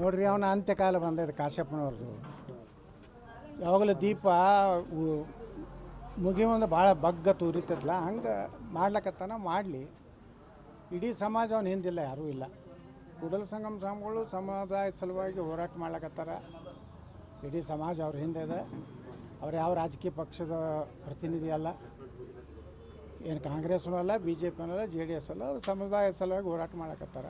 ನೋಡ್ರಿ, ಅವನ ಅಂತ್ಯಕಾಲ ಬಂದೈತೆ ಕಾಶ್ಯಪ್ಪನವ್ರದ್ದು ಯಾವಾಗಲೂ ದೀಪ ಮುಗಿಯೊಂದು ಭಾಳ ಬಗ್ಗ ತೂರಿತಿದ್ಲಾ ಹಂಗೆ ಮಾಡ್ಲಕತ್ತಾನ ಮಾಡಲಿ. ಇಡೀ ಸಮಾಜ ಅವನ ಹಿಂದಿಲ್ಲ, ಯಾರೂ ಇಲ್ಲ. ಕೂಡಲ ಸಂಗಮ ಸ್ವಾಮಿಗಳು ಸಮುದಾಯದ ಸಲುವಾಗಿ ಹೋರಾಟ ಮಾಡ್ಲಕತ್ತಾರ. ಇಡೀ ಸಮಾಜ ಅವ್ರ ಹಿಂದೆ ಇದೆ. ಅವ್ರು ಯಾವ ರಾಜಕೀಯ ಪಕ್ಷದ ಪ್ರತಿನಿಧಿ ಅಲ್ಲ. ಏನು ಕಾಂಗ್ರೆಸ್ನೂ ಅಲ್ಲ ಬಿ ಜೆ ಪಿನೂ ಅಲ್ಲ, ಜೆ ಡಿ ಎಸ್ ಅಲ್ಲ, ಅವ್ರು ಸಮುದಾಯದ ಸಲುವಾಗಿ ಹೋರಾಟ ಮಾಡ್ಲಕತ್ತಾರ.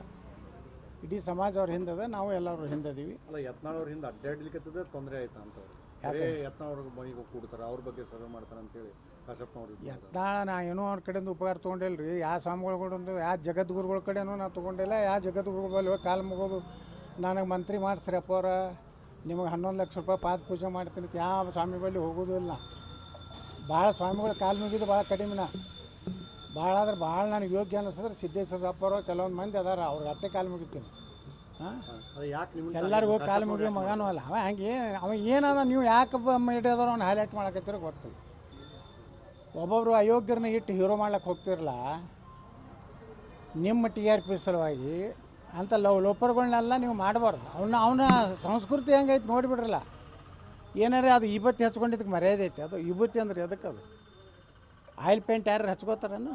ಇಡೀ ಸಮಾಜ ಅವ್ರ ಹಿಂದದ ನಾವು ಎಲ್ಲರೂ ಹಿಂದದೀವಿ ಅಲ್ಲ ಯತ್ನಾಳವ್ರ ಹಿಂದೆ ಅಡ್ಡಾಡ್ಲಿಕ್ಕೆ ತೊಂದರೆ ಆಯ್ತಾ ಅಂತ ಯಾರೇ ಯತ್ನಾಳ್ ಮನೆಗೆ ಕೂಡ್ತಾರೆ ಅವ್ರ ಬಗ್ಗೆ ಸರ್ವೆ ಮಾಡ್ತಾರೆ ಅಂತೇಳಿ ಕಾಶಪ್ಪನವ್ರು ಯತ್ನಾಳ ನಾ ಏನೋ ಅವ್ರ ಕಡೆಯಿಂದ ಉಪಕಾರ ತೊಗೊಂಡಿಲ್ಲ ರೀ ಯಾವ ಸ್ವಾಮಿಗಳ ಕಡೆಯಿಂದ ಯಾವ ಜಗದ್ಗುರುಗಳ ಕಡೆನೂ ನಾ ತೊಗೊಂಡಿಲ್ಲ ಯಾವ ಜಗದ್ಗುರುಗಳ ಬಳಿ ಕಾಲು ಮುಗೋದು ನನಗೆ ಮಂತ್ರಿ ಮಾಡಿಸ್ರಿ ಅಪ್ಪವ್ರ ನಿಮಗೆ ಹನ್ನೊಂದು ಲಕ್ಷ ರೂಪಾಯಿ ಪಾದ ಪೂಜೆ ಮಾಡ್ತೀನಿ ಅಂತ ಯಾವ ಸ್ವಾಮಿ ಬಳಿ ಹೋಗೋದಿಲ್ಲ ಭಾಳ ಸ್ವಾಮಿಗಳು ಕಾಲು ಮುಗಿದು ಭಾಳ ಕಡಿಮೆ ನಾ ಭಾಳ ಆದ್ರೆ ಭಾಳ ನನಗೆ ಯೋಗ್ಯ ಅನ್ನಿಸಿದ್ರೆ ಸಿದ್ದೇಶ್ವರ ಅಪ್ಪರು ಕೆಲವೊಂದು ಮಂದಿ ಅದಾರ ಅವ್ರಿಗೆ ಅತ್ತೆ ಕಾಲು ಮುಗಿತೀನಿ. ಹಾಂ? ಎಲ್ಲರಿಗೂ ಕಾಲು ಮುಗಿಯೋ ಮಗನೂ ಅಲ್ಲ. ಅವ ಹಂಗೆ ಅವ ಏನದ ನೀವು ಯಾಕೆ ಹಿಡಿಯೋದ್ರ ಅವ್ನು ಹೈಲೈಟ್ ಮಾಡಕತ್ತೀರ ಗೊತ್ತಿಲ್ಲ ಒಬ್ಬೊಬ್ರು ಅಯೋಗ್ಯರನ್ನ ಇಟ್ಟು ಹೀರೋ ಮಾಡ್ಲಿಕ್ಕೆ ಹೋಗ್ತಿರಲ್ಲ ನಿಮ್ಮ ಟಿ ಆರ್ ಪಿ ಸಲುವಾಗಿ ಅಂತ ಲವ್ ಲೋಪರ್ಗಳನ್ನೆಲ್ಲ ನೀವು ಮಾಡಬಾರ್ದು. ಅವನ್ನ ಅವನ ಸಂಸ್ಕೃತಿ ಹೆಂಗೈತೆ ನೋಡಿಬಿಡ್ರಲ್ಲ. ಏನಾರೇ ಅದು ವಿಭೂತಿ ಹಚ್ಕೊಂಡಿದ್ದಕ್ಕೆ ಮರ್ಯಾದೆ ಐತೆ. ಅದು ವಿಭತ್ತಿ ಅಂದ್ರೆ ಎದಕ್ಕೆ ಅದು? ಆಯಿಲ್ ಪೇಂಟ್ ಯಾರು ಹಚ್ಕೋತಾರನ್ನು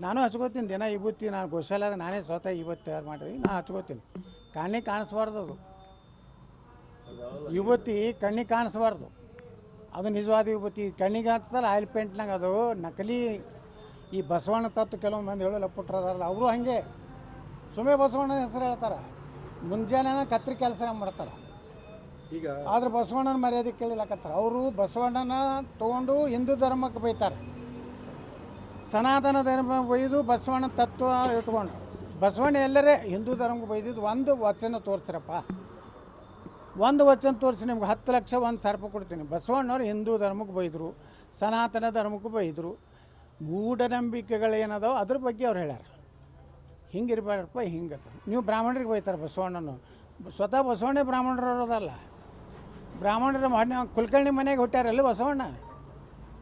ನಾನು ಹಚ್ಕೋತೀನಿ ದಿನ ವಿಭೂತಿ ನಾನು ಗೋಶಾಲಾದ ನಾನೇ ಸ್ವತಃ ಇವತ್ತು ತಯಾರು ಮಾಡಿದ್ವಿ ನಾನು ಹಚ್ಕೋತೀನಿ. ಕಣ್ಣಿಗೆ ಕಾಣಿಸ್ಬಾರ್ದು ಅದು. ವಿಭೂತಿ ಕಣ್ಣಿಗೆ ಕಾಣಿಸ್ಬಾರ್ದು. ಅದು ನಿಜವಾದ ವಿಭೂತಿ ಕಣ್ಣಿಗೆ ಹಚ್ತಾರೆ ಆಯಿಲ್ ಪೇಂಟ್ನಾಗ ಅದು ನಕಲಿ. ಈ ಬಸವಣ್ಣ ತತ್ತು ಕೆಲವೊಂದು ಮಂದಿ ಹೇಳಲ್ಲ ಪುಟ್ರದಾರಲ್ಲ ಅವರು ಹಾಗೆ. ಸುಮ್ಮನೆ ಬಸವಣ್ಣನ ಹೆಸರು ಹೇಳ್ತಾರೆ. ಮುಂಜಾನೆ ಕತ್ರಿ ಕೆಲಸ ಮಾಡ್ತಾರೆ. ಈಗ ಆದ್ರೆ ಬಸವಣ್ಣನ ಮರ್ಯಾದೆ ಕೇಳಿಲಕತ್ತಾರ. ಅವರು ಬಸವಣ್ಣನ ತೊಗೊಂಡು ಹಿಂದೂ ಧರ್ಮಕ್ಕೆ ಬೈತಾರೆ. ಸನಾತನ ಧರ್ಮ ಬೈದು ಬಸವಣ್ಣ ತತ್ವ ಇಟ್ಕೊಂಡು. ಬಸವಣ್ಣ ಎಲ್ಲರೇ ಹಿಂದೂ ಧರ್ಮಕ್ಕೆ ಬೈದಿದ್ದು ಒಂದು ವಚನ ತೋರಿಸ್ರಪ್ಪ. ಒಂದು ವಚನ ತೋರಿಸಿ ನಿಮ್ಗೆ ಹತ್ತು ಲಕ್ಷ ಒಂದು ಸಾವಿರ ರೂಪಾಯಿ ಕೊಡ್ತೀನಿ. ಬಸವಣ್ಣವ್ರು ಹಿಂದೂ ಧರ್ಮಕ್ಕೆ ಬೈದರು ಸನಾತನ ಧರ್ಮಕ್ಕೆ ಬೈದರು ಮೂಢನಂಬಿಕೆಗಳೇನದೋ ಅದ್ರ ಬಗ್ಗೆ ಅವ್ರು ಹೇಳ್ಯಾರ. ಹಿಂಗಿರ್ಬೇಡಪ್ಪ ಹಿಂಗೆ ನೀವು ಬ್ರಾಹ್ಮಣರಿಗೆ ಬೈತಾರೆ ಬಸವಣ್ಣನು. ಸ್ವತಃ ಬಸವಣ್ಣ ಬ್ರಾಹ್ಮಣರು ಇರೋದಲ್ಲ ಬ್ರಾಹ್ಮಣರ ಕುಲಕರ್ಣಿ ಮನೆಗೆ ಹುಟ್ಟ್ಯಾರಲ್ಲ ಬಸವಣ್ಣ?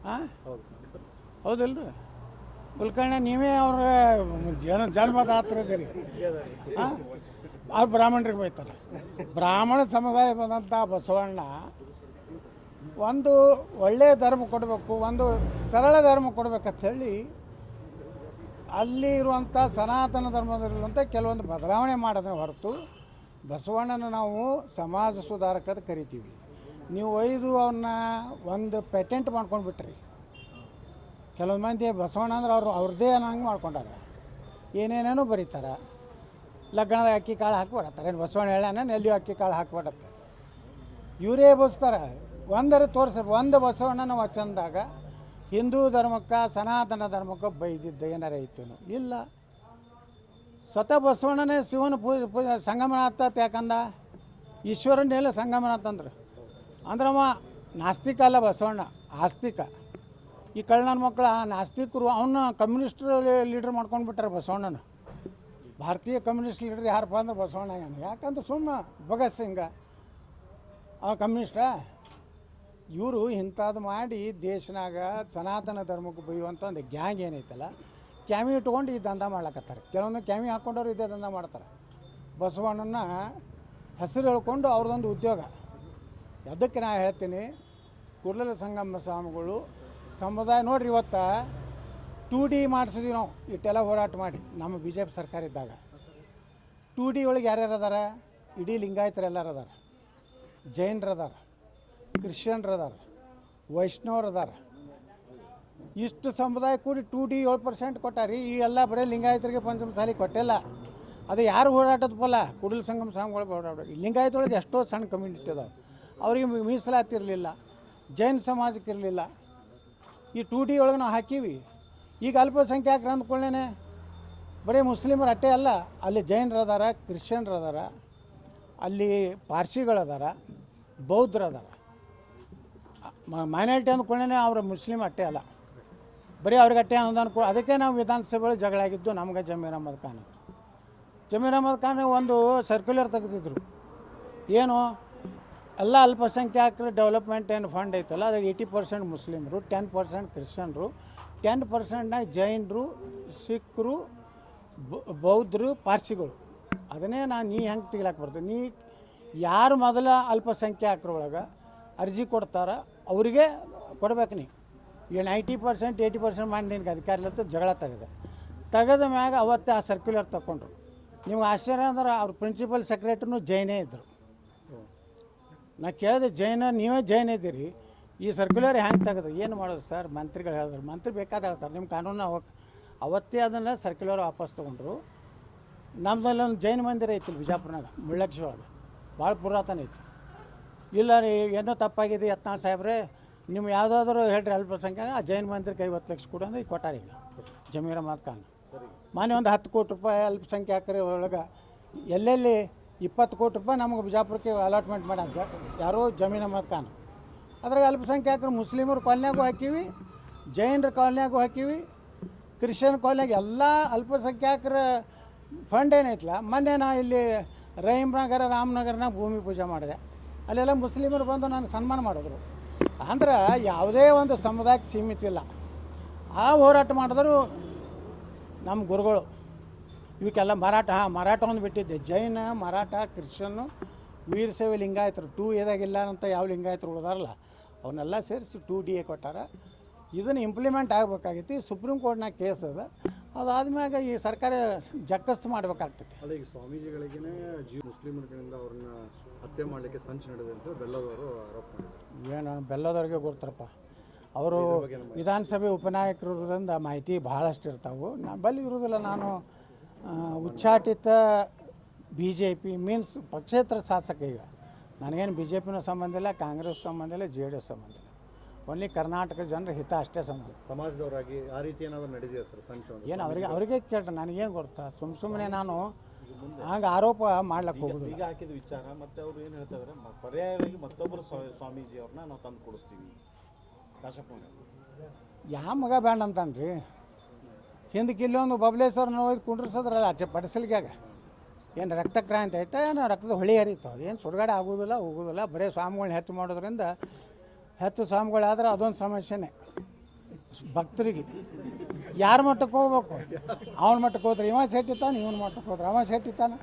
ಹಾಂ ಹೌದು. ಹೌದಿಲ್ರಿ? ಕುಲಕರ್ಣಿ, ನೀವೇ ಅವ್ರ, ಜನ ಜನ್ಮದಾತರಿದ್ದೀರಿ ಹಾಂ? ಅವ್ರು ಬ್ರಾಹ್ಮಣರಿಗೆ ಬೈತಾರ. ಬ್ರಾಹ್ಮಣ ಸಮುದಾಯ ಬಂದಂಥ ಬಸವಣ್ಣ ಒಂದು ಒಳ್ಳೆಯ ಧರ್ಮ ಕೊಡಬೇಕು, ಒಂದು ಸರಳ ಧರ್ಮ ಕೊಡ್ಬೇಕಂತ ಹೇಳಿ ಅಲ್ಲಿ ಇರುವಂಥ ಸನಾತನ ಧರ್ಮದಲ್ಲಿರುವಂಥ ಕೆಲವೊಂದು ಬದಲಾವಣೆ ಮಾಡೋದನ್ನ ಹೊರತು ಬಸವಣ್ಣನ ನಾವು ಸಮಾಜ ಸುಧಾರಕದ ಕರಿತೀವಿ. ನೀವು ಒಯ್ದು ಅವನ್ನ ಒಂದು ಪೇಟೆಂಟ್ ಮಾಡ್ಕೊಂಡು ಬಿಟ್ರಿ ಕೆಲವೊಂದು ಮಂದಿ ಬಸವಣ್ಣ ಅಂದ್ರೆ ಅವರು ಅವ್ರದ್ದೇ ಅನ್ನಂಗೆ ಮಾಡ್ಕೊಂಡಾರ ಏನೇನೇನೋ ಬರೀತಾರೆ. ಲಗ್ನದ ಅಕ್ಕಿ ಕಾಳು ಹಾಕ್ಬಿಡತ್ತಾರೆ. ಏನು ಬಸವಣ್ಣ ಹೇಳಾನ ಎಲ್ಲಿಯೂ ಅಕ್ಕಿ ಕಾಳು ಹಾಕ್ಬಿಡತ್ತೆ. ಇವರೇ ಬಸ್ತಾರೆ. ಒಂದರ ತೋರಿಸ ಒಂದು ಬಸವಣ್ಣನ ವಚನದಾಗ ಹಿಂದೂ ಧರ್ಮಕ್ಕೆ, ಸನಾತನ ಧರ್ಮಕ್ಕೆ ಬೈದಿದ್ದ ಏನಾರ ಇತ್ತು ಇಲ್ಲ. ಸ್ವತಃ ಬಸವಣ್ಣನೇ ಶಿವನ ಪೂಜೆ ಪೂಜ ಸಂಗಮನಾಥ ಯಾಕಂದ? ಈಶ್ವರನ್ನೆಲ್ಲ ಸಂಗಮನಾಥ ಅಂದ್ರೆ ಅಂದ್ರಮ್ಮ, ನಾಸ್ತಿಕ ಅಲ್ಲ ಬಸವಣ್ಣ, ಆಸ್ತಿಕ. ಈ ಕಳ್ಳನ ಮಕ್ಕಳ ನಾಸ್ತಿಕರು ಅವನ್ನ ಕಮ್ಯುನಿಸ್ಟ್ ಲೀಡರ್ ಮಾಡ್ಕೊಂಡು ಬಿಟ್ಟಾರೆ ಬಸವಣ್ಣನ. ಭಾರತೀಯ ಕಮ್ಯುನಿಸ್ಟ್ ಲೀಡರ್ ಯಾರಪ್ಪ ಅಂದ್ರೆ ಬಸವಣ್ಣ ಯಾಕಂದ್ರೆ ಸುಮ್ಮ ಭಗತ್ ಸಿಂಗ. ಅವ ಕಮ್ಯುನಿಸ್ಟ ಇವರು ಇಂಥದ್ದು ಮಾಡಿ ದೇಶನಾಗ ಸನಾತನ ಧರ್ಮಕ್ಕೆ ಬೈಯುವಂಥ ಒಂದು ಗ್ಯಾಂಗ್ ಏನೈತಲ್ಲ ಕ್ಯಾಮಿ ಇಟ್ಕೊಂಡು ಈ ದಂಧ ಮಾಡ್ಲಕತ್ತಾರೆ. ಕೆಲವೊಂದು ಕ್ಯಾಮಿ ಹಾಕ್ಕೊಂಡವ್ರು ಇದೇ ದಂಧ ಮಾಡ್ತಾರೆ. ಬಸವಣ್ಣನ ಹೆಸರು ಹೇಳ್ಕೊಂಡು ಅವ್ರದ್ದೊಂದು ಉದ್ಯೋಗ. ಅದಕ್ಕೆ ನಾ ಹೇಳ್ತೀನಿ? ಕುರ್ಲಲ ಸಂಗಮ ಸ್ವಾಮಿಗಳು ಸಮುದಾಯ ನೋಡ್ರಿ ಇವತ್ತು ಟೂ ಡಿ ಮಾಡಿಸಿದ್ವಿ ನಾವು. ಇಟ್ಟೆಲ್ಲ ಹೋರಾಟ ಮಾಡಿ. ನಮ್ಮ ಬಿ ಜೆ ಪಿ ಸರ್ಕಾರ ಇದ್ದಾಗ. ಟೂ ಡಿ ಒಳಗೆ ಯಾರ್ಯಾರು ಅದಾರ? ಇಡೀ ಲಿಂಗಾಯತರು ಎಲ್ಲರೂ ಅದಾರ. ಜೈನರು ಅದಾರ. ಕ್ರಿಶ್ಚಿಯನ್ರು ಅದಾರ. ವೈಷ್ಣವ್ರು ಅದಾರ. ಇಷ್ಟು ಸಮುದಾಯ ಕೂಡಿ ಟೂ ಡಿ ಏಳು ಪರ್ಸೆಂಟ್ ಕೊಟ್ಟಾರಿ. ಈ ಎಲ್ಲ ಬರೀ ಲಿಂಗಾಯತರಿಗೆ ಪಂಚಮಸಾಲಿ ಕೊಟ್ಟಿಲ್ಲ. ಅದು ಯಾರು ಹೋರಾಟದ ಫಲ? ಕುಡಲ ಸಂಗಮ ಸ್ವಾಮಿಗಳು ಹೋರಾಟ ಲಿಂಗಾಯತ ಒಳಗೆ ಎಷ್ಟೋ ಸಣ್ಣ ಕಮ್ಯುನಿಟಿ ಅದಾವೆ. ಅವ್ರಿಗೆ ಮೀಸಲಾತಿ ಇರಲಿಲ್ಲ ಜೈನ ಸಮಾಜಕ್ಕೆ ಇರಲಿಲ್ಲ. ಈ ಟೂ ಡಿ ಒಳಗೆ ನಾವು ಹಾಕೀವಿ. ಈಗ ಅಲ್ಪಸಂಖ್ಯಾತರು ಅಂದ್ಕೊಳ್ಳೇನೆ, ಬರೀ ಮುಸ್ಲಿಮರು ಅಟ್ಟೆ ಅಲ್ಲ, ಅಲ್ಲಿ ಜೈನರು ಅದಾರ ಕ್ರಿಶ್ಚಿಯನ್ರು ಅದಾರ ಅಲ್ಲಿ ಪಾರ್ಸಿಗಳದಾರ ಬೌದ್ಧರು ಅದಾರ ಮೈನಾರಿಟಿ ಅಂದ್ಕೊಳ್ಳೇನೆ ಅವ್ರ ಮುಸ್ಲಿಮ್ ಅಟ್ಟೆ ಅಲ್ಲ. ಬರೀ ಅವ್ರಿಗೆ ಅಟ್ಟೆ ಅನುದಾನ ಅದಕ್ಕೆ ನಾವು ವಿಧಾನಸಭೆಗಳು ಜಗಳ ಆಗಿದ್ದು ನಮ್ಗೆ ಜಮೀರ್ ಅಹಮದ್ ಖಾನ್. ಜಮೀರ್ ಅಹಮದ್ ಖಾನ್ ಒಂದು ಸರ್ಕ್ಯುಲರ್ ತೆಗೆದಿದ್ರು. ಏನು? ಎಲ್ಲ ಅಲ್ಪಸಂಖ್ಯಾತರ ಡೆವಲಪ್ಮೆಂಟ್ ಏನು ಫಂಡ್ ಐತಲ್ಲ ಅದ್ರಾಗ ಏಯ್ಟಿ ಪರ್ಸೆಂಟ್ ಮುಸ್ಲಿಮರು ಟೆನ್ ಪರ್ಸೆಂಟ್ ಕ್ರಿಶ್ಚಿಯನ್ರು ಟೆನ್ ಪರ್ಸೆಂಟ್ನಾಗ ಜೈನರು, ಸಿಖ್ರು ಬೌದ್ಧರು, ಪಾರ್ಸಿಗಳು. ಅದನ್ನೇ ನಾನು ನೀ ಹೆಂಗೆ ತೆಗಿಲಾಕ ಬರ್ತದೆ ನೀ ಯಾರು ಮೊದಲ ಅಲ್ಪಸಂಖ್ಯಾತರೊಳಗೆ ಅರ್ಜಿ ಕೊಡ್ತಾರ, ಅವರಿಗೆ ಕೊಡ್ಬೇಕು ನೀ. ಈಗ ನೈಂಟಿ ಪರ್ಸೆಂಟ್ ಏಯ್ಟಿ ಪರ್ಸೆಂಟ್ ಮಾಡಿ ನಿನಗೆ ಅಧಿಕಾರ ಇಲ್ಲತ್ತ ಜಗಳ ತೆಗೆದೆ. ತೆಗೆದ ಮ್ಯಾಗ ಅವತ್ತೇ ಆ ಸರ್ಕ್ಯುಲರ್ ತಗೊಂಡ್ರು ನಿಮ್ಗೆ ಆಶ್ಚರ್ಯ ಅಂದ್ರೆ ಅವ್ರ ಪ್ರಿನ್ಸಿಪಲ್ ಸೆಕ್ರೆಟ್ರಿನೂ ಜೈನೇ ಇದ್ದರು ನಾ ಕೇಳಿದೆ ಜೈನ ನೀವೇ ಜೈನ್ ಇದ್ದೀರಿ. ಈ ಸರ್ಕ್ಯುಲರ್ ಹೆಂಗೆ ತೆಗೆದು? ಏನು ಮಾಡೋದು ಸರ್? ಮಂತ್ರಿಗಳು ಹೇಳಿದ್ರು. ಮಂತ್ರಿ ಬೇಕಾದ ಹೇಳ್ತಾರೆ ನಿಮ್ಮ ಕಾನೂನು ಹೋಗಿ ಅವತ್ತೇ ಅದನ್ನ ಸರ್ಕ್ಯುಲರ್ ವಾಪಸ್ ತೊಗೊಂಡ್ರು. ನಮ್ಮದಲ್ಲಿ ಒಂದು ಜೈನ ಮಂದಿರ ಐತಿ ಬಿಜಾಪುರ್ನಾಗ ಮುಳ್ಳಕ್ಷಿ ಒಳಗೆ ಭಾಳ ಪುರಾತನ ಐತಿ. ಇಲ್ಲ ರೀ ಏನೋ ತಪ್ಪಾಗಿದೆ ಯತ್ನಾಳ್ ಸಾಹೇಬ್ರೆ. ನಿಮ್ಗೆ ಯಾವುದಾದ್ರೂ ಹೇಳ್ರಿ ಅಲ್ಪಸಂಖ್ಯಾತ ಆ ಜೈನ್ ಮಂದಿರಕ್ಕೆ ಐವತ್ತು ಲಕ್ಷ ಕೊಡು ಅಂದ್ರೆ ಈಗ ಕೊಟ್ಟಾರ ಈಗ. ಜಮೀರ್ ಅಹಮದ್ ಖಾನ್. ಸರಿ. ಮೊನ್ನೆ ಒಂದು ಹತ್ತು ಕೋಟಿ ರೂಪಾಯಿ ಅಲ್ಪಸಂಖ್ಯಾತರ ಒಳಗೆ. ಎಲ್ಲೆಲ್ಲಿ ಇಪ್ಪತ್ತು ಕೋಟಿ ರೂಪಾಯಿ ನಮಗೆ ಬಿಜಾಪುರಕ್ಕೆ ಅಲಾಟ್ಮೆಂಟ್ ಮಾಡ್ಯಾರ ಜ ಯಾರೋ ಜಮೀನು ಖಾನ್ ಅದ್ರಾಗ ಅಲ್ಪಸಂಖ್ಯಾತರು ಮುಸ್ಲಿಮರ ಕಾಲನ್ಯಾಗೂ ಹಾಕೀವಿ, ಜೈನರ ಕಾಲನ್ಯಾಗೂ ಹಾಕೀವಿ, ಕ್ರಿಶ್ಚಿಯನ್ ಕಾಲನ್ಯಾಗ ಎಲ್ಲ ಅಲ್ಪಸಂಖ್ಯಾತರ ಫಂಡ್ ಏನೈತಲ್ಲ ಮೊನ್ನೆ ನಾ ಇಲ್ಲಿ ರಹೀಮ್ನಗರ ರಾಮನಗರನಾಗ ಭೂಮಿ ಪೂಜೆ ಮಾಡಿದೆ. ಅಲ್ಲೆಲ್ಲ ಮುಸ್ಲಿಮರು ಬಂದು ನಾನು ಸನ್ಮಾನ ಮಾಡಿದ್ರು. ಅಂದ್ರೆ ಯಾವುದೇ ಒಂದು ಸಮುದಾಯಕ್ಕೆ ಸೀಮಿತ ಇಲ್ಲ. ಆ ಹೋರಾಟ ಮಾಡಿದ್ರು ನಮ್ಮ ಗುರುಗಳು. ಇವಕ್ಕೆಲ್ಲ ಮರಾಠ ಹಾಂ ಮರಾಠ ಒಂದು ಬಿಟ್ಟಿದ್ದೆ. ಜೈನ ಮರಾಠ ಕ್ರಿಶ್ಚನ್ನು ವೀರಶೈವ ಲಿಂಗಾಯತರು ಟೂ ಎದಾಗಿಲ್ಲ ಅಂತ ಯಾವ ಲಿಂಗಾಯತರು ಉಳಿದಾರಲ್ಲ ಅವನ್ನೆಲ್ಲ ಸೇರಿಸಿ ಟೂ ಡಿ ಎ ಕೊಟ್ಟಾರ. ಇದನ್ನು ಇಂಪ್ಲಿಮೆಂಟ್ ಆಗಬೇಕಾಗಿತ್ತು. ಸುಪ್ರೀಂ ಕೋರ್ಟ್ನಾಗ ಕೇಸ್ ಅದ. ಅದಾದ್ಮ್ಯಾಗ ಈ ಸರ್ಕಾರ ಜಕ್ಕಸ್ತು ಮಾಡ್ಬೇಕಾಗ್ತೈತಿ. ಅದೇ ಈಗ ಸ್ವಾಮೀಜಿಗಳಿಗೆ ಜೀವ ಮುಸ್ಲಿಮರ ಕಡೆಯಿಂದ ಅವ್ರನ್ನ ಹತ್ಯೆ ಮಾಡಲಿಕ್ಕೆ ಸಂಚು ನಡೆದಿದೆ ಅಂತ ಬೆಲ್ಲದವರು ಆರೋಪ ಮಾಡಿದ್ದಾರೆ. ಏನು ಬೆಲ್ಲದವ್ರಿಗೆ ಗೊತ್ತರಪ್ಪ. ಅವರು ವಿಧಾನಸಭೆ ಉಪನಾಯಕರು ಇರೋದ್ರಿಂದ ಮಾಹಿತಿ ಭಾಳಷ್ಟು ಇರ್ತಾವೆ ನಾನು ಬಲ್ಲಿ ಇರೋದಿಲ್ಲ ನಾನು ಉಚ್ಚಾಟಿತ ಬಿ ಜೆ ಪಿ ಮೀನ್ಸ್ ಪಕ್ಷೇತರ ಶಾಸಕ ಈಗ. ನನಗೇನು ಬಿ ಜೆ ಪಿನ ಸಂಬಂಧ ಇಲ್ಲ ಕಾಂಗ್ರೆಸ್ ಸಂಬಂಧ ಇಲ್ಲ ಜೆ ಡಿ ಎಸ್ ಸಂಬಂಧ ಇಲ್ಲ. ಓನ್ಲಿ ಕರ್ನಾಟಕ ಜನರ ಹಿತ ಅಷ್ಟೇ ಸಂಬಂಧ. ಸಮಾಜದವರಾಗಿ ಆ ರೀತಿ ಏನಾದರೂ ನಡೆದಿದೆ ಸರ್ ಸಂಚು ಏನು ಅವರಿಗೆ ಅವರಿಗೆ ಕೇಳ್ರಿ ನನಗೇನು ಗೊತ್ತಾ? ಸುಮ್ಮ ಸುಮ್ಮನೆ ನಾನು ಹಂಗೆ ಆರೋಪ ಮಾಡ್ಲಕ್ಕೆ ಹೋಗೋದು ಈಗ ಹಾಕಿದ ವಿಚಾರ ಮತ್ತೆ ಅವರು ಏನು ಹೇಳ್ತಾರೆ ಪರ್ಯಾಯವಾಗಿ ಮತ್ತೊಬ್ಬರು ಸ್ವಾ- ಸ್ವಾಮೀಜಿ ಅವ್ರನ್ನ ನಾವು ತಂದು ಕೊಡಿಸ್ತೀವಿ. ಯಾ ಯಾವ ಮಗ ಬ್ಯಾಂಡ್ ಅಂತಾನ್ರಿ? ಹಿಂದಕ್ಕೆ ಇಲ್ಲೊಂದು ಬಬಲೇಶ್ವರನ ನೋಯ್ದು ಕುಂಡ್ರಿಸಿದ್ರಲ್ಲ ಆಚೆ ಪಡಿಸಲ್ಗ್ಯಾಗ ಏನು ರಕ್ತ ಕ್ರಾಂತಿ ಐತೆ ಏನು ರಕ್ತದ ಹೊಳಿ ಹರಿತು ಏನು ಸುಡುಗಾಡೆ ಆಗೋದಿಲ್ಲ ಹೋಗೋದಿಲ್ಲ ಬರೀ ಸ್ವಾಮಿಗಳನ್ನ ಹೆಚ್ಚು ಮಾಡೋದ್ರಿಂದ ಹೆಚ್ಚು ಸ್ವಾಮಿಗಳಾದ್ರೆ ಅದೊಂದು ಸಮಸ್ಯೆನೇ. ಭಕ್ತರಿಗೆ. ಯಾರ ಮಟ್ಟಕ್ಕೆ ಹೋಗ್ಬೇಕು? ಅವನ ಮಟ್ಟಕ್ಕೆ ಹೋದ್ರೆ ಇವ ಸೆಟ್ಟಿತಾನೆ ಇವನ ಮಟ್ಟಕ್ಕೆ ಹೋದ್ರೆ ಅವ ಸೆಟ್ಟಿತಾನೆ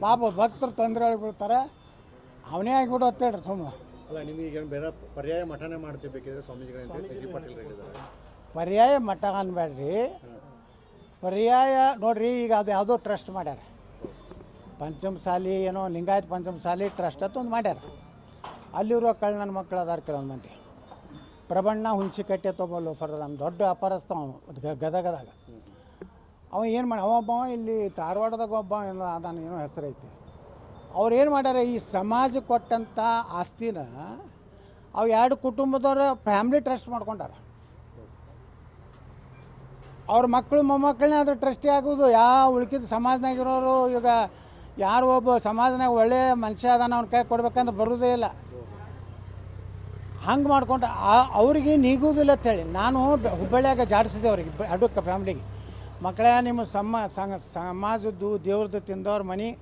ಪಾಪ ಭಕ್ತರು ತೊಂದರೆ ಒಳಗೆ ಬೀಳ್ತಾರೆ ಅವನೇ ಆಗಿಬಿಡು ಅಂತೇಳ್ರಿ ಸುಮ್ಮ ಅಲ್ಲ ನಿಮಗೆ ಬೇರೆ ಪರ್ಯಾಯ ಮಠನೇ ಮಾಡ್ತಿರ್ಬೇಕಿದ್ರೆ ಸ್ವಾಮೀಜಿಗಳಂತ ಪರ್ಯಾಯ ಮಠ ಅನ್ಬೇಡ್ರಿ ಪರ್ಯಾಯ ನೋಡ್ರಿ, ಈಗ ಅದು ಯಾವುದೋ ಟ್ರಸ್ಟ್ ಮಾಡ್ಯಾರ. ಪಂಚಮಸಾಲಿ ಏನೋ ಲಿಂಗಾಯತ್ ಪಂಚಮಸಾಲಿ ಟ್ರಸ್ಟ್ ಅಂತ ಒಂದು ಮಾಡ್ಯಾರ. ಅಲ್ಲಿರುವ ಕಳ್ಳ ಮಕ್ಕಳು ಅದಾರ ಕೆಲವೊಂದು ಮಂದಿ. ಪ್ರಬಣ್ಣ ಹುಂಚಿ ಕಟ್ಟೆ ತೊಗೊಲ್ಲ ಫರ್ ನಮ್ಮ ದೊಡ್ಡ ಅಪರಸ್ತ ಅವ ಗ- ಗದಗದಾಗ. ಅವ ಏನು ಮಾಡಿ ಅವಬ್ಬ ಇಲ್ಲಿ ಧಾರವಾಡದಾಗ ಒಬ್ಬ ಏನೋ ಅದಾನ ಏನೋ ಹೆಸರೈತಿ ಅವ್ರು ಏನು ಮಾಡ್ಯಾರ, ಈ ಸಮಾಜ ಕೊಟ್ಟಂಥ ಆಸ್ತಿನ ಅವು ಎರಡು ಕುಟುಂಬದವ್ರ ಫ್ಯಾಮ್ಲಿ ಟ್ರಸ್ಟ್ ಮಾಡ್ಕೊಂಡಾರ. ಅವ್ರ ಮಕ್ಕಳು ಮೊಮ್ಮಕ್ಕಳನ್ನೇ ಅದ್ರ ಟ್ರಸ್ಟಿ ಆಗೋದು ಯಾವ ಉಳ್ಕಿದ ಸಮಾಜನಾಗಿರೋರು ಈಗ ಯಾರು ಒಬ್ಬ ಸಮಾಜನಾಗ ಒಳ್ಳೆಯ ಮನುಷ್ಯ ಅದಾನ ಅವ್ನ ಕೈ ಕೊಡ್ಬೇಕಂತ ಬರೋದೇ ಇಲ್ಲ. ಹಂಗೆ ಮಾಡ್ಕೊಂಡ್ರೆ ಆ- ಅವ್ರಿಗೆ ಅಂತ ಅಂತೇಳಿ ನಾನು ಹುಬ್ಬಳ್ಳಿಯಾಗ ಜಾಡಿಸಿದೆ ಅವ್ರಿಗೆ ಅಡುಕ್ಕ ಫ್ಯಾಮ್ಲಿಗೆ. ಮಕ್ಕಳೇ ನಿಮ್ಮ ಸಮ ಸಮಾಜದ್ದು ದೇವ್ರದ್ದು ತಿಂದವ್ರ ಮನೆ.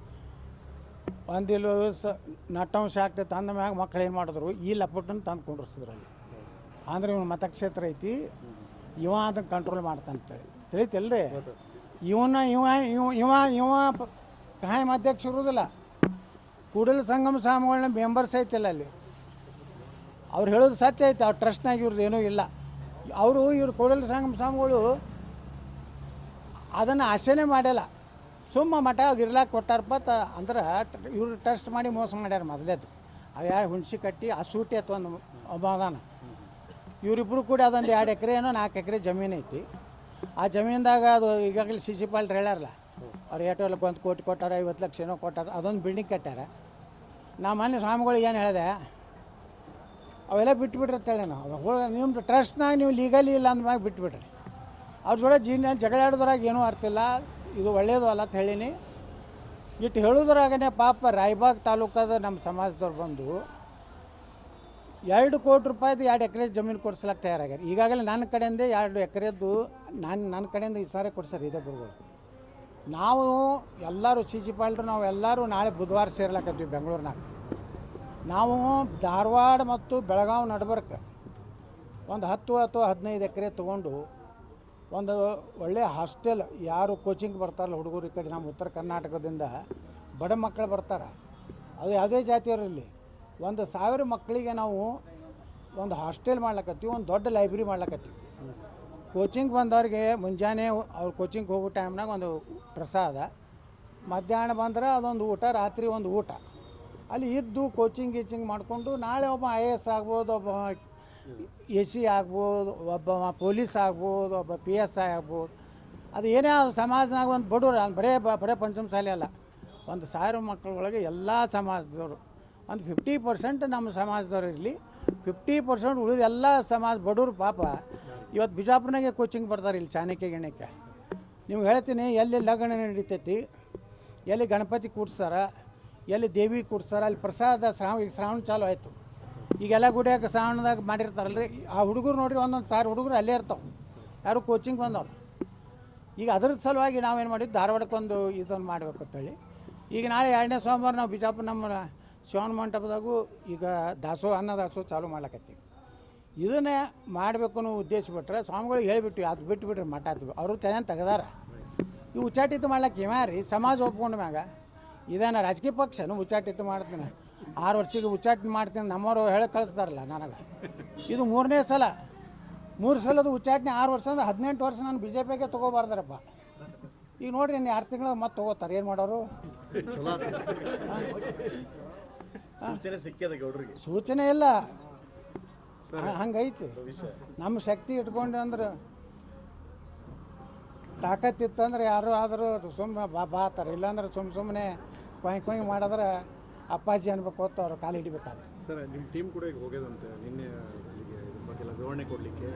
ಒಂದಿಲ್ಲ ಸ ನಟಂಶ ಆಗ್ತೈತೆ ತಂದ ಮ್ಯಾಗ ಮಕ್ಳು ಏನು ಮಾಡಿದ್ರು. ಈ ಲಪಟನ್ನು ತಂದು ಕುಂಡ್ರಿಸಿದ್ರು ಅಂದ್ರೆ ಇವ್ನ ಮತಕ್ಷೇತ್ರ ಐತಿ. ಇವ ಅದನ್ನು ಕಂಟ್ರೋಲ್ ಮಾಡ್ತಾನೆ ತಿಳಿತಿಲ್ಲ ರೀ ಇವನ ಇವ ಇವ ಇವ ಇವ ಕಾಯಂ ಅಧ್ಯಕ್ಷ ಇರುವುದಿಲ್ಲ. ಕೂಡಲ ಸಂಗಮ ಸ್ವಾಮಿಗಳನ್ನ ಮೆಂಬರ್ಸ್ ಐತಿಲ್ಲ ಅಲ್ಲಿ. ಅವ್ರು ಹೇಳೋದು ಸತ್ಯ ಐತೆ ಅವ್ರ ಟ್ರಸ್ಟ್ನಾಗ ಇವ್ರದ್ದು ಏನೂ ಇಲ್ಲ. ಅವರು ಇವ್ರು ಕೂಡಲ ಸಂಗಮ ಸ್ವಾಮಿಗಳು ಅದನ್ನು ಆಸೆನೇ ಮಾಡಿಲ್ಲ. ಸುಮ್ಮ ಮಠ ಇರ್ಲಾಕ ಕೊಟ್ಟಾರಪ್ಪ ತ ಅಂದ್ರೆ ಇವ್ರು ಟ್ರಸ್ಟ್ ಮಾಡಿ ಮೋಸ ಮಾಡ್ಯಾರ ಮೊದಲೇದು. ಅವ್ಯಾ ಯಾರು ಹುಣ್ಸಿ ಕಟ್ಟಿ ಆ ಸೂಟಿ ಅಥವಾ ಒಂದು ಅದಾನ. ಇವರಿಬ್ಬರು ಕೂಡ ಅದೊಂದು ಎರಡು ಎಕರೆ ಏನೋ ನಾಲ್ಕು ಎಕರೆ ಜಮೀನು ಐತಿ. ಆ ಜಮೀನ್ದಾಗ ಅದು ಈಗಾಗಲೇ ಸಿ ಸಿ ಪಾಲ್ಟ್ರು ಹೇಳ್ಯಾರಲ್ಲ, ಅವ್ರು ಏಟೋ ಲಕ್ಷ ಒಂದು ಕೋಟಿ ಕೊಟ್ಟಾರ, ಐವತ್ತು ಲಕ್ಷ ಏನೋ ಕೊಟ್ಟಾರ, ಅದೊಂದು ಬಿಲ್ಡಿಂಗ್ ಕಟ್ಟಾರ ನಾ ಮೊನ್ನೆ ಸ್ವಾಮಿಗಳಿಗೆ ಏನು ಹೇಳಿದೆ, ಅವೆಲ್ಲ ಬಿಟ್ಬಿಟ್ರಿ ಅಂತೇಳಿ ನಾವು. ನಿಮ್ದು ಟ್ರಸ್ಟ್ನಾಗ ನೀವು ಲೀಗಲಿ ಇಲ್ಲ ಅಂದ್ಮ್ಯಾಗ ಬಿಟ್ಬಿಟ್ರಿ ಅವ್ರ ಜೋಡ ಜೀನ್ ಜಗಳ ಆಡೋದ್ರಾಗ ಏನೂ ಅರ್ಥ ಇಲ್ಲ, ಇದು ಒಳ್ಳೇದು ಅಲ್ಲ ಅಂತ ಹೇಳೀನಿ. ಇಟ್ಟು ಹೇಳೋದ್ರಾಗನೇ ಪಾಪ ರಾಯ್ಬಾಗ್ ತಾಲೂಕದ ನಮ್ಮ ಸಮಾಜದವ್ರು ಬಂದು ಎರಡು ಕೋಟಿ ರೂಪಾಯಿದು ಎರಡು ಎಕರೆ ಜಮೀನು ಕೊಡ್ಸ್ಲಕ್ಕೆ ತಯಾರಾಗ್ಯಾರ. ಈಗಾಗಲೇ ನನ್ನ ಕಡೆಯಿಂದ ಎರಡು ಎಕರೆದ್ದು ನಾನು, ನನ್ನ ಕಡೆಯಿಂದ ಈ ಸಾರಿ ಕೊಡ್ಸಾರ ಇದೇ ಬರ್ಬೋದು ನಾವು ಎಲ್ಲರೂ ಸಿ ಜಿ ಪಾಲ್ರು ನಾವು ಎಲ್ಲರೂ ನಾಳೆ ಬುಧವಾರ ಸೇರ್ಲಕತ್ತೀವಿ ಬೆಂಗಳೂರಿನಾಗ. ನಾವು ಧಾರವಾಡ ಮತ್ತು ಬೆಳಗಾವಿ ನಡ್ಬರ್ಕ ಒಂದು ಹತ್ತು ಅಥವಾ ಹದಿನೈದು ಎಕರೆ ತೊಗೊಂಡು ಒಂದು ಒಳ್ಳೆಯ ಹಾಸ್ಟೆಲ್, ಯಾರು ಕೋಚಿಂಗ್ ಬರ್ತಾರಲ್ಲ ಹುಡುಗರು ಈ ಕಡೆ ನಮ್ಮ ಉತ್ತರ ಕರ್ನಾಟಕದಿಂದ, ಬಡ ಮಕ್ಕಳು ಬರ್ತಾರೆ. ಅದು ಯಾವುದೇ ಜಾತಿಯವರಲ್ಲಿ ಒಂದು ಸಾವಿರ ಮಕ್ಕಳಿಗೆ ನಾವು ಒಂದು ಹಾಸ್ಟೆಲ್ ಮಾಡ್ಲಕತ್ತೀವಿ, ಒಂದು ದೊಡ್ಡ ಲೈಬ್ರರಿ ಮಾಡ್ಲಕತ್ತೀವಿ. ಕೋಚಿಂಗ್ ಬಂದವ್ರಿಗೆ ಮುಂಜಾನೆ ಅವ್ರು ಕೋಚಿಂಗ್ ಹೋಗೋ ಟೈಮ್ನಾಗ ಒಂದು ಪ್ರಸಾದ, ಮಧ್ಯಾಹ್ನ ಬಂದ್ರೆ ಅದೊಂದು ಊಟ, ರಾತ್ರಿ ಒಂದು ಊಟ. ಅಲ್ಲಿ ಇದ್ದು ಕೋಚಿಂಗ್ ಗೀಚಿಂಗ್ ಮಾಡಿಕೊಂಡು ನಾಳೆ ಒಬ್ಬ ಐ ಎ ಎಸ್ ಆಗ್ಬೋದು, ಒಬ್ಬ ಎ ಸಿ ಆಗ್ಬೋದು, ಒಬ್ಬ ಪೊಲೀಸ್ ಆಗ್ಬೋದು, ಒಬ್ಬ ಪಿ ಎಸ್ ಐ ಆಗ್ಬೋದು. ಅದು ಏನೇ ಅದು ಸಮಾಜನಾಗ ಒಂದು ಬಡವ್ರು, ಬರೇ ಬರೇ ಪಂಚಮಸಾಲಿ ಅಲ್ಲ. ಒಂದು ಸಾವಿರ ಮಕ್ಕಳೊಳಗೆ ಎಲ್ಲ ಸಮಾಜದವರು ಒಂದು ಫಿಫ್ಟಿ ಪರ್ಸೆಂಟ್ ನಮ್ಮ ಸಮಾಜದವ್ರು ಇರಲಿ. ಫಿಫ್ಟಿ ಪರ್ಸೆಂಟ್ ಉಳಿದ ಎಲ್ಲ ಸಮಾಜ ಬಡವರು ಪಾಪ. ಇವತ್ತು ಬಿಜಾಪುರನಾಗೆ ಕೋಚಿಂಗ್ ಬರ್ತಾರೆ ಇಲ್ಲಿ ಚಾಣಕ್ಯ ಗಿಣಕ್ಯ ನಿಮ್ಗೆ ಹೇಳ್ತೀನಿ, ಎಲ್ಲಿ ಲಗ್ನ ನಡೀತೈತಿ, ಎಲ್ಲಿ ಗಣಪತಿ ಕೂಡ್ಸ್ತಾರ, ಎಲ್ಲಿ ದೇವಿ ಕೂಡ್ಸ್ತಾರ, ಅಲ್ಲಿ ಪ್ರಸಾದ ಶ್ರಾವಣ ಈಗ ಶ್ರಾವಣ ಚಾಲು ಆಯಿತು. ಈಗೆಲ್ಲ ಗುಡಿಯಾಗ ಶ್ರಾವಣದಾಗ ಮಾಡಿರ್ತಾರಲ್ರಿ. ಆ ಹುಡುಗರು ನೋಡಿರಿ, ಒಂದೊಂದು ಸಾವಿರ ಹುಡುಗರು ಅಲ್ಲೇ ಇರ್ತಾವೆ. ಯಾರು ಕೋಚಿಂಗ್ ಬಂದವ್ರು. ಈಗ ಅದ್ರ ಸಲುವಾಗಿ ನಾವೇನು ಮಾಡಿದ್ದು ಧಾರವಾಡಕ್ಕೊಂದು ಇದೊಂದು ಮಾಡಬೇಕು ಅಂತೇಳಿ ಈಗ ನಾಳೆ ಎರಡನೇ ಸೋಮವಾರ ನಾವು ಬಿಜಾಪುರ ನಮ್ಮ ಶಿವನ ಮಂಟಪದಾಗೂ ಈಗ ದಾಸೋ ಅನ್ನ ದಾಸೋ ಚಾಲು ಮಾಡ್ಲಕತ್ತೀವಿ. ಇದನ್ನೇ ಮಾಡಬೇಕು ಅನ್ನೋ ಉದ್ದೇಶ ಬಿಟ್ರೆ ಸ್ವಾಮಿಗಳಿಗೆ ಹೇಳಿಬಿಟ್ಟು ಅದು ಬಿಟ್ಟು ಬಿಟ್ರೆ ಮಠ ಅವರು ತೆನೆ ತೆಗೆದಾರ. ಈ ಉಚ್ಚಾಟಿತ ಮಾಡ್ಲಕ್ಕೆ ರೀ ಸಮಾಜ ಒಪ್ಕೊಂಡ ಮ್ಯಾಗ. ಇದೇನ ರಾಜಕೀಯ ಪಕ್ಷನು ಉಚ್ಚಾಟಿತ ಮಾಡ್ತೀನಿ. ಆರು ವರ್ಷಕ್ಕೆ ಉಚ್ಚಾಟನೆ ಮಾಡ್ತೀನಿ ನಮ್ಮವರು ಹೇಳಿ ಕಳಿಸ್ತಾರಲ್ಲ ನನಗೆ. ಇದು ಮೂರನೇ ಸಲ. ಮೂರು ಸಲದ ಉಚ್ಚಾಟನೆ ಆರು ವರ್ಷ ಅಂದ್ರೆ ಹದಿನೆಂಟು ವರ್ಷ ನಾನು ಬಿ ಜೆ ಪಿಗೆ ತೊಗೋಬಾರ್ದಾರಪ್ಪ. ಈಗ ನೋಡ್ರಿ ಇನ್ನು ಆರು ತಿಂಗಳು ಮತ್ತೆ ತೊಗೋತಾರೆ. ಏನು ಮಾಡೋರು. ಸೂಚನೆ ಸಿಕ್ಕಿದೆ ಗೌಡ್ರಿಗೆ. ಸೂಚನೆ ಇಲ್ಲ. ಹಂಗೈತಿ. ನಮ್ಮ ಶಕ್ತಿ ಇಟ್ಕೊಂಡು ಅಂದ್ರೆ ತಾಕತ್ತಿತ್ತಂದ್ರೆ ಯಾರು ಆದರೂ ಸುಮ್ಮನೆ ಬಾ ಬಾತಾರೆ ಇಲ್ಲಾಂದ್ರೆ ಸುಮ್ಮ ಸುಮ್ಮನೆ ಕೊಯ್ ಕೊಯ್ ಮಾಡಿದ್ರೆ ಅಪ್ಪಾಜಿ ಅನ್ಬೇಕು ಹೊತ್ತು ಅವ್ರು ಕಾಲು ಹಿಡಿಬೇಕಾಗ್ತದೆ ಸರ್ ನಿಮ್ಮ ಟೀಮ್ ಕೂಡ ಈಗ ಹೋಗ್ಯದಂತೆ ನಿನ್ನೆ ಇಲ್ಲಿಗೆ ಇದ್ರ ಬಗ್ಗೆ ಎಲ್ಲ ವಿವರಣೆ ಕೊಡಲಿಕ್ಕೆ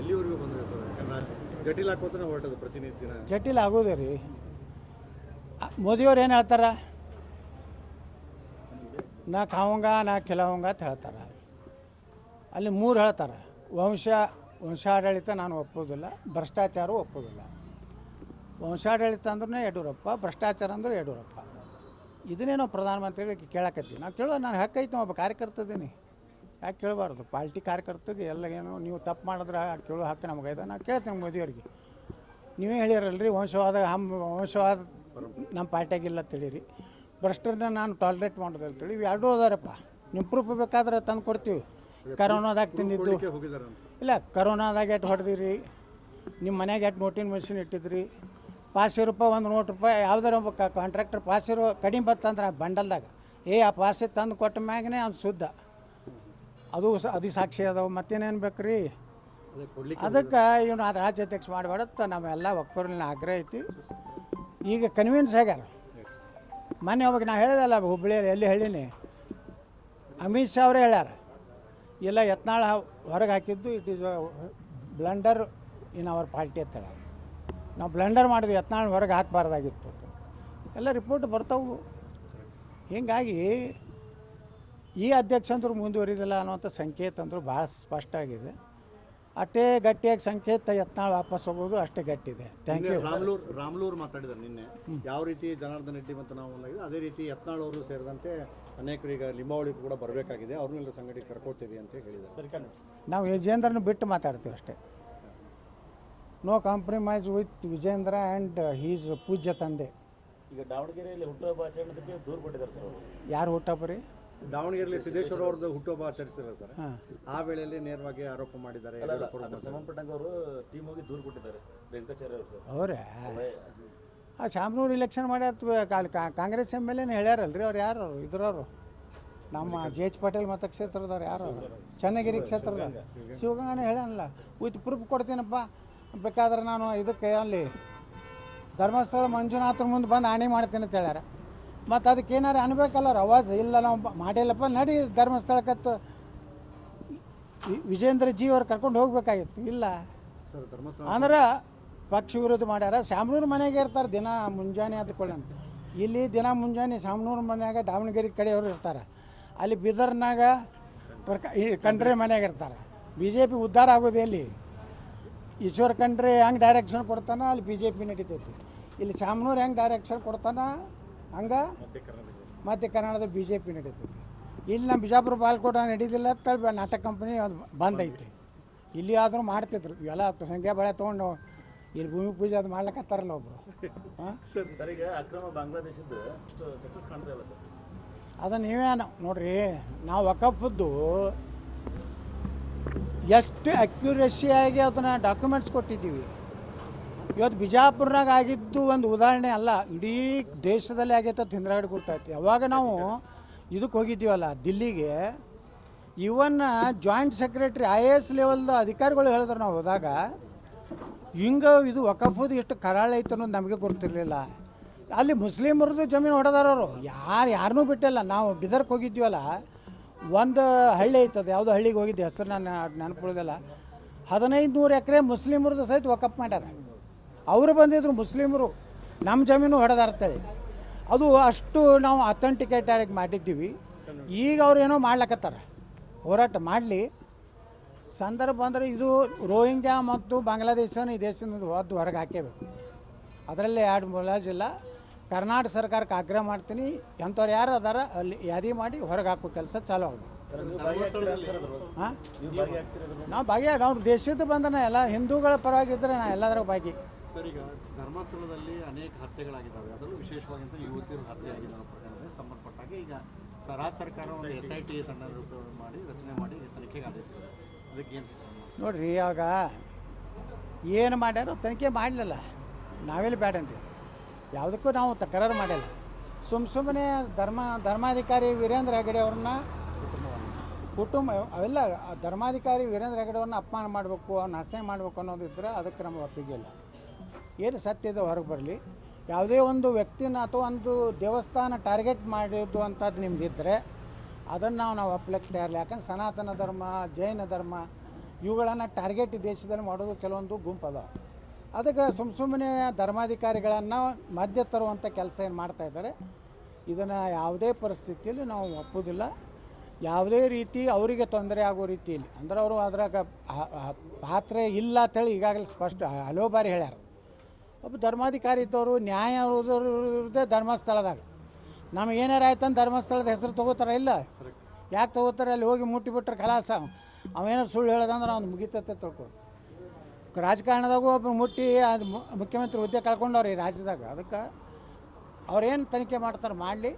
ಎಲ್ಲಿವರೆಗೂ ಬಂದಿದೆ ಸರ್? ಯಾಕಂದ್ರೆ ಜಟಿಲ್ ಹಾಕೋತಾನೆ ಹೊರಟದು ಪ್ರತಿನಿತ್ಯ ಜಟಿಲ್ ಆಗೋದೇ ರೀ. ಮೋದಿಯವ್ರು ಏನು ಹೇಳ್ತಾರೆ? ನಾ ಕಾವಂಗ, ನಾ ಕೆಲವಂಗ ಅಂತ ಹೇಳ್ತಾರೆ. ಅಲ್ಲಿ ಮೂರು ಹೇಳ್ತಾರೆ. ವಂಶ, ವಂಶಾಡಳಿತ ನಾನು ಒಪ್ಪೋದಿಲ್ಲ ಭ್ರಷ್ಟಾಚಾರ ಒಪ್ಪೋದಿಲ್ಲ ವಂಶಾಡಳಿತ ಅಂದ್ರೆ ಯಡಿಯೂರಪ್ಪ, ಭ್ರಷ್ಟಾಚಾರ ಅಂದ್ರೆ ಯಡಿಯೂರಪ್ಪ. ಇದನ್ನೇ ನಾವು ಪ್ರಧಾನಮಂತ್ರಿಗಳಿಗೆ ಕೇಳಕತ್ತೀವಿ. ನಾವು ಕೇಳೋ ನಾನು ಹಕ್ಕೈತೆ ಒಬ್ಬ ಕಾರ್ಯಕರ್ತದೀನಿ. ಯಾಕೆ ಕೇಳಬಾರ್ದು? ಪಾರ್ಟಿ ಕಾರ್ಯಕರ್ತಗೆ ಎಲ್ಲ ಏನು, ನೀವು ತಪ್ಪು ಮಾಡಿದ್ರೆ ಕೇಳೋ ಹಕ್ಕು ನಮಗೈತೆ ನಾವು ಕೇಳ್ತೀನಿ ಮೋದಿಯವ್ರಿಗೆ. ನೀವೇ ಹೇಳಿರಲ್ರಿ, ವಂಶವಾದ, ಹಮ್, ವಂಶವಾದ ನಮ್ಮ ಪಾರ್ಟಿಯಾಗಿಲ್ಲ ತಿಳಿರಿ ಭ್ರಷ್ಟರನ್ನ ನಾನು ಟಾಲ್ರೇಟ್ ಮಾಡೋದು ಅಂತೇಳಿ ಇವು ಎರಡೂ ಅದಾರಪ್ಪ. ನಿಮ್ಮ ಪ್ರೂಫ್ ಬೇಕಾದ್ರೆ ತಂದು ಕೊಡ್ತೀವಿ. ಕರೋನಾದಾಗ ತಿಂದಿದ್ದು. ಇಲ್ಲ ಕರೋನಾದಾಗ ಎಟ್ಟು ಹೊಡೆದಿರಿ? ನಿಮ್ಮ ಮನೆಗೆ ಎಟ್ಟು ನೋಟಿನ ಮೆಷಿನ್ ಇಟ್ಟಿದ್ರಿ? ಪಾಸ್ ರೂಪಾಯಿ ಒಂದು ನೋಟ್ ರೂಪಾಯಿ ಯಾವ್ದಾರ ಒಬ್ಬ ಕಾಂಟ್ರಾಕ್ಟರ್ ಪಾಸ್ ಇರೋ ಕಡಿಮೆ ಬತ್ತಂದ್ರೆ ಆ ಬಂಡಲ್ದಾಗ. ಏ ಆ ಪಾಸ್ ತಂದು ಕೊಟ್ಟ ಮ್ಯಾಗನೇ ಅದು ಶುದ್ಧ. ಅದು ಅದು ಸಾಕ್ಷಿ ಅದಾವ. ಮತ್ತೇನೇನು ಬೇಕು ರೀ ಅದಕ್ಕೆ ಇವನು ಅದು ರಾಜ್ಯಾಧ್ಯಕ್ಷ ಮಾಡಬೇಡತ್ತ ನಾವೆಲ್ಲ ಒಕ್ಕೂರಿನ ಆಗ್ರಹ ಐತಿ. ಈಗ ಕನ್ವಿನ್ಸ್ ಆಗ್ಯಾರ. ಮೊನ್ನೆ ಅವಾಗ ನಾ ಹೇಳಿದಲ್ಲ ಹುಬ್ಬಳ್ಳಿಯಲ್ಲಿ ಎಲ್ಲಿ ಹೇಳೀನಿ? ಅಮಿತ್ ಶಾ ಅವರೇ ಹೇಳ್ಯಾರ. ಇಲ್ಲ, ಯತ್ನಾಳ ಹೊರಗೆ ಹಾಕಿದ್ದು it is blunder in our party ಅಂತ ಹೇಳ ನಾವು ಬ್ಲಂಡರ್ ಮಾಡಿದ್ವಿ, ಯತ್ನಾಳ ಹೊರಗೆ ಹಾಕಬಾರ್ದಾಗಿತ್ತು ಎಲ್ಲ ರಿಪೋರ್ಟ್ ಬರ್ತಾವು. ಹೀಗಾಗಿ ಈ ಅಧ್ಯಕ್ಷ ಅಂದ್ರೂ ಮುಂದುವರಿದಿಲ್ಲ ಅನ್ನುವಂಥ ಸಂಕೇತ ಅಂದರೂ ಭಾಳ ಸ್ಪಷ್ಟ ಆಗಿದೆ. ಅಷ್ಟೇ ಗಟ್ಟಿಯಾಗಿ ಸಂಕೇತ ಯತ್ನಾಳ್ ವಾಪಸ್ ಹೋಗೋದು ಅಷ್ಟೇ ಗಟ್ಟಿದೆ. ಥ್ಯಾಂಕ್ ಯು ರಾಮ್ಲೂರ್ ರಾಮ್ಲೂರ್ ಮಾತಾಡಿದ್ದಾರೆ ನಿನ್ನೆ. ಯಾವ ರೀತಿ ಜನಾರ್ದನ್ ರೆಡ್ಡಿ ಮತ್ತು ನಾವು ಅದೇ ರೀತಿ ಯತ್ನಾಳ್ ಅವರು ಸೇರಿದಂತೆ ಅನೇಕರು ಈಗ ಲಿಂಬಾವಳಿ ಕೂಡ ಬರಬೇಕಾಗಿದೆ. ಅವ್ರನ್ನೆಲ್ಲ ಸಂಘಟನೆ ಕರ್ಕೊಳ್ತೀವಿ ಅಂತ ಹೇಳಿದ್ದಾರೆ. ನಾವು ವಿಜೇಂದ್ರನ ಬಿಟ್ಟು ಮಾತಾಡ್ತೀವಿ ಅಷ್ಟೇ. No compromise with Vijayendra and his ಪೂಜ್ಯ ತಂದೆ. ಈಗ ದಾವಣಗೆರೆಯಲ್ಲಿ ಹುಟ್ಟುಹಬ್ಬ ದೂರ ದೂರು ಕೊಟ್ಟಿದ್ದಾರೆ ಸರ್ ಯಾರು ಹುಟ್ಟಪ್ಪ ರೀ? ದಾವಣಗೆರೆಯಲ್ಲಿ ಸಿದ್ದೇಶ್ವರ ಅವ್ರದ್ದು ಹುಟ್ಟುಹಬ್ಬ ಆಚರಿಸಿದ್ದಾರೆ ಸರ್. ಆ ವೇಳೆಯಲ್ಲಿ ನೇರವಾಗಿ ಆರೋಪ ಮಾಡಿದ್ದಾರೆ ಅವರು ಮಾತ್ರ. ಸಂಬಂಧಪಟ್ಟಂಗೆ ಅವರು ಟೀಮ್ ಹೋಗಿ ದೂರು ಕೊಟ್ಟಿದ್ದಾರೆ ರೇಣುಕಾಚಾರ್ಯ ಅವರು ಆ ಶಾಮನೂರು ಇಲೆಕ್ಷನ್ ಮಾಡ್ಯಾರ ಕಾಲ್ ಕಾಂಗ್ರೆಸ್ ಎಂ ಎಲ್ ಎನೇ ಹೇಳ್ಯಾರಲ್ರಿ ಅವ್ರು ಯಾರು? ಇದ್ರವರು. ನಮ್ಮ ಜೆ ಎಚ್ ಪಟೇಲ್ ಮತಕ್ಷೇತ್ರದವ್ರು ಯಾರು? ಚನ್ನಗಿರಿ ಕ್ಷೇತ್ರದ ಶಿವಗಂಗಾನ ಹೇಳಲ್ಲ ವಿತ್ ಪ್ರೂಫ್ ಕೊಡ್ತೀನಪ್ಪ. ಬೇಕಾದ್ರೆ ನಾನು ಇದಕ್ಕೆ ಅಲ್ಲಿ ಧರ್ಮಸ್ಥಳ ಮಂಜುನಾಥ್ರ ಮುಂದೆ ಬಂದು ಆಣೆ ಮಾಡ್ತೀನಿ ಅಂತ ಹೇಳ್ಯಾರ. ಮತ್ತು ಅದಕ್ಕೆ ಏನಾರು ಅನ್ಬೇಕಲ್ಲ ಅವಾಜ್ ಇಲ್ಲ ನಾವು ಮಾಡಿಲ್ಲಪ್ಪ ನಡಿ ಧರ್ಮಸ್ಥಳಕ್ಕತ್ತು. ವಿಜೇಂದ್ರ ಜಿ ಅವ್ರು ಕರ್ಕೊಂಡು ಹೋಗ್ಬೇಕಾಗಿತ್ತು ಇಲ್ಲ. ಅಂದ್ರೆ ಪಕ್ಷ ವಿರೋಧ ಮಾಡ್ಯಾರ ಶಾಮನೂರು ಮನೆಗೆ ಇರ್ತಾರೆ ದಿನ ಮುಂಜಾನೆ ಅಂದ್ಕೊಳ್ಳೋಣ ಇಲ್ಲಿ ದಿನ ಮುಂಜಾನೆ ಶಾಮನೂರು ಮನೆಯಾಗ ದಾವಣಗೆರೆ ಕಡೆಯವರು ಇರ್ತಾರೆ. ಅಲ್ಲಿ ಬೀದರ್ನಾಗ ಪ್ರಕ ಕಂಡ್ರೆ ಮನೆಯಾಗ ಇರ್ತಾರೆ. ಬಿ ಜೆ ಪಿ ಉದ್ಧಾರ ಆಗೋದು ಎಲ್ಲಿ? ಈಶ್ವರ ಖಂಡ್ರೆ ಹೆಂಗೆ ಡೈರೆಕ್ಷನ್ ಕೊಡ್ತಾನ ಅಲ್ಲಿ ಬಿ ಜೆ ಪಿ ನಡೀತೈತಿ. ಇಲ್ಲಿ ಶಾಮನೂರು ಹೆಂಗೆ ಡೈರೆಕ್ಷನ್ ಕೊಡ್ತಾನ ಹಂಗೆ? ಮತ್ತೆ ಕನ್ನಡದ ಬಿ ಜೆ ಪಿ ನಡೀತೈತಿ. ಇಲ್ಲಿ ನಮ್ಮ ಬಿಜಾಪುರ ಬಾಲ್ಕೋಟ ನಡೀತಿಲ್ಲ ಅಂತ ನಾಟಕ ಕಂಪ್ನಿ ಅದು ಬಂದ್ ಐತಿ ಇಲ್ಲಿ ಆದರೂ ಮಾಡ್ತಿದ್ರು. ಇವೆಲ್ಲ ಸಂಖ್ಯೆ ಬಳೆ ತೊಗೊಂಡು ಇಲ್ಲಿ ಭೂಮಿ ಪೂಜೆ ಅದು ಅದನ್ನ ಸಕ್ಸಸ್ ಕಾಣ್ತಾ ಅದು ನೀವೇ ನೋಡ್ರಿ ನಾವು ವಕಫದ್ದು ಎಷ್ಟು ಅಕ್ಯುರೇಸಿಯಾಗಿ ಅದನ್ನು ಡಾಕ್ಯುಮೆಂಟ್ಸ್ ಕೊಟ್ಟಿದ್ದೀವಿ. ಇವತ್ತು ಬಿಜಾಪುರ್ನಾಗ ಆಗಿದ್ದು ಒಂದು ಉದಾಹರಣೆ ಅಲ್ಲ, ಇಡೀ ದೇಶದಲ್ಲಿ ಆಗೈತೆ ಅಂತ ಹಿಂದ್ರಗಡೆ ಗೊತ್ತಾಯ್ತು ಯಾವಾಗ ನಾವು ಇದಕ್ಕೆ ಹೋಗಿದ್ದೀವಲ್ಲ, ದಿಲ್ಲಿಗೆ, ಇವನ್ನ joint secretary, I A S ಲೆವೆಲ್ದ ಅಧಿಕಾರಿಗಳು ಹೇಳಿದ್ರು ನಾವು ಹೋದಾಗ, ಹಿಂಗೆ ಇದು ವಕಫದು ಎಷ್ಟು ಕರಾಳ ಐತೆ ಅನ್ನೋದು ನಮಗೆ ಗೊತ್ತಿರಲಿಲ್ಲ. ಅಲ್ಲಿ ಮುಸ್ಲಿಮರದ್ದು ಜಮೀನು ಹೊಡೆದಾರವರು ಯಾರು ಯಾರನ್ನೂ ಬಿಟ್ಟಿಲ್ಲ. ನಾವು ಬಿದರ್ಕ್ ಹೋಗಿದ್ದೀವಲ್ಲ, ಒಂದು ಹಳ್ಳಿ ಐತದ, ಯಾವುದೋ ಹಳ್ಳಿಗೆ ಹೋಗಿದ್ದೆ, ಹೆಸರು ನಾನು ನೆನಪುಳಿದಲ್ಲ ಹದಿನೈದು ನೂರು ಎಕರೆ ಮುಸ್ಲಿಮರದ್ದು ಸಹಿತ ವಕಫ್ ಮಾಡ್ಯಾರ. ಅವರು ಬಂದಿದ್ರು ಮುಸ್ಲಿಮರು ನಮ್ಮ ಜಮೀನು ಹೊಡೆದಾರ್ತೇಳಿ ಅದು ಅಷ್ಟು ನಾವು ಅಥೆಂಟಿಕೇಟ್ ಆಗಿ ಮಾಡಿದ್ದೀವಿ. ಈಗ ಅವ್ರು ಏನೋ ಮಾಡ್ಲಕತ್ತಾರ. ಹೋರಾಟ ಮಾಡಲಿ. ಸಂದರ್ಭ ಅಂದರೆ ಇದು ರೋಹಿಂಗ್ಯಾ ಮತ್ತು ಬಾಂಗ್ಲಾದೇಶನ ಈ ದೇಶದಿಂದ ಹೊದ್ದು ಹೊರಗೆ ಹಾಕೇಬೇಕು. ಅದರಲ್ಲಿ ಎರಡು ಮುಲಾಜಿಲ್ಲ ಕರ್ನಾಟಕ ಸರ್ಕಾರಕ್ಕೆ ಆಗ್ರಹ ಮಾಡ್ತೀನಿ. ಎಂಥವ್ರು ಯಾರು ಅದಾರ ಅಲ್ಲಿ ಯಾದಿ ಮಾಡಿ ಹೊರಗೆ ಹಾಕೋ ಕೆಲಸ ಚಾಲೂ ಆಗಬೇಕು. ಹಾಂ? ನೀವು ಭಾಗಿಯಾಗ್ತಿರೋದು ನಾವು ದೇಶದ ಬಂದನ ಎಲ್ಲ ಹಿಂದೂಗಳ ಪರವಾಗಿದ್ದರೆ ನಾ ಎಲ್ಲದರ ಭಾಗಿ. ಸರ್ ಈಗ ಧರ್ಮಸ್ಥಳದಲ್ಲಿ ಅನೇಕ ಹತ್ಯೆಗಳಾಗಿದ್ದಾವೆ. ಅದರಲ್ಲೂ ವಿಶೇಷವಾಗಿ ಯುವತಿಯರು ಹತ್ಯೆ ಆಗಿರೋ ಪ್ರಕರಣಕ್ಕೆ ಸಂಬಂಧಪಟ್ಟಾಗಿ ಈಗ ರಾಜ್ಯ ಸರ್ಕಾರ ಒಂದು ಎಸ್ ಐ ಟಿ ತಂಡ ಮಾಡಿ ರಚನೆ ಮಾಡಿ ತನಿಖೆಗೆ ಆದೇಶಿಸಿದೆ ಅದಕ್ಕೆ ಏನು ನೋಡ್ರಿ ಆಗ ಏನು ಮಾಡ್ಯಾರೋ ತನಿಖೆ ಮಾಡಲಿಲ್ಲ. ನಾವೆಲ್ಲಿ ಬೇಡನ್ರಿ ಯಾವುದಕ್ಕೂ ನಾವು ತಕರಾರು ಮಾಡಿಲ್ಲ. ಸುಮ್ಮ ಸುಮ್ಮನೆ ಧರ್ಮ ಧರ್ಮಾಧಿಕಾರಿ ವೀರೇಂದ್ರ ಹೆಗಡೆ ಅವ್ರನ್ನ ಕುಟುಂಬ ಅವೆಲ್ಲ ಧರ್ಮಾಧಿಕಾರಿ ವೀರೇಂದ್ರ ಹೆಗಡೆ ಅವ್ರನ್ನ ಅಪಮಾನ ಮಾಡಬೇಕು ಅವ್ನ ಹಸೆ ಮಾಡಬೇಕು ಅನ್ನೋದಿದ್ರೆ ಅದಕ್ಕೆ ನಮಗೆ ಒಪ್ಪಿಗೆ ಇಲ್ಲ. ಏನು ಸತ್ಯದ ಹೊರಗೆ ಬರಲಿ. ಯಾವುದೇ ಒಂದು ವ್ಯಕ್ತಿನ ಅಥವಾ ಒಂದು ದೇವಸ್ಥಾನ ಟಾರ್ಗೆಟ್ ಮಾಡಿದ್ದು ಅಂಥದ್ದು ನಿಮ್ದಿದ್ದರೆ ಅದನ್ನು ನಾವು ನಾವು ಒಪ್ಲಕ್ಕೆ ತಯಾರಿಲ್ಲ. ಯಾಕಂದ್ರೆ ಸನಾತನ ಧರ್ಮ, ಜೈನ ಧರ್ಮ ಇವುಗಳನ್ನು ಟಾರ್ಗೆಟ್ ದೇಶದಲ್ಲಿ ಮಾಡೋದು ಕೆಲವೊಂದು ಗುಂಪು ಅದಕ್ಕೆ ಸುಮ್ ಸುಮ್ಮನೆ ಧರ್ಮಾಧಿಕಾರಿಗಳನ್ನು ಮಧ್ಯ ತರುವಂಥ ಕೆಲಸ ಏನು ಮಾಡ್ತಾ ಇದ್ದಾರೆ, ಇದನ್ನು ಯಾವುದೇ ಪರಿಸ್ಥಿತಿಯಲ್ಲಿ ನಾವು ಒಪ್ಪೋದಿಲ್ಲ. ಯಾವುದೇ ರೀತಿ ಅವರಿಗೆ ತೊಂದರೆ ಆಗೋ ರೀತಿಯಲ್ಲಿ, ಅಂದ್ರೆ ಅವರು ಅದ್ರಾಗ ಪಾತ್ರೆ ಇಲ್ಲ ಅಂತೇಳಿ ಈಗಾಗಲೇ ಸ್ಪಷ್ಟ ಹಲವು ಬಾರಿ ಹೇಳ್ಯಾರ. ಒಬ್ಬ ಧರ್ಮಾಧಿಕಾರಿ ಇದ್ದವರು, ನ್ಯಾಯ ಇರೋದೇ ಧರ್ಮಸ್ಥಳದಾಗ. ನಮಗೆ ಏನಾರ ಆಯ್ತಂದ್ರೆ ಧರ್ಮಸ್ಥಳದ ಹೆಸರು ತೊಗೋತಾರ ಇಲ್ಲ? ಯಾಕೆ ತೊಗೋತಾರೆ? ಅಲ್ಲಿ ಹೋಗಿ ಮುಟ್ಟಿಬಿಟ್ರೆ ಕಲಾಸ ಅವೇನಾರು ಸುಳ್ಳು ಹೇಳೋದಂದ್ರೆ ಅವ್ನು ಮುಗಿತತ್ತೆ ತಿಳ್ಕೊ. ರಾಜಕಾರಣದಾಗೂ ಒಬ್ಬ ಮುಟ್ಟಿ, ಅದು ಮುಖ್ಯಮಂತ್ರಿ ಹುದ್ದೆ ಕಳ್ಕೊಂಡವ್ರು ಈ ರಾಜ್ಯದಾಗ. ಅದಕ್ಕೆ ಅವ್ರೇನು ತನಿಖೆ ಮಾಡ್ತಾರೆ ಮಾಡಲಿ.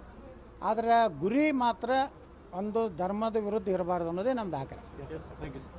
ಆದರೆ ಗುರಿ ಮಾತ್ರ ಒಂದು ಧರ್ಮದ ವಿರುದ್ಧ ಇರಬಾರ್ದು ಅನ್ನೋದೇ ನಮ್ಮ ಸರ್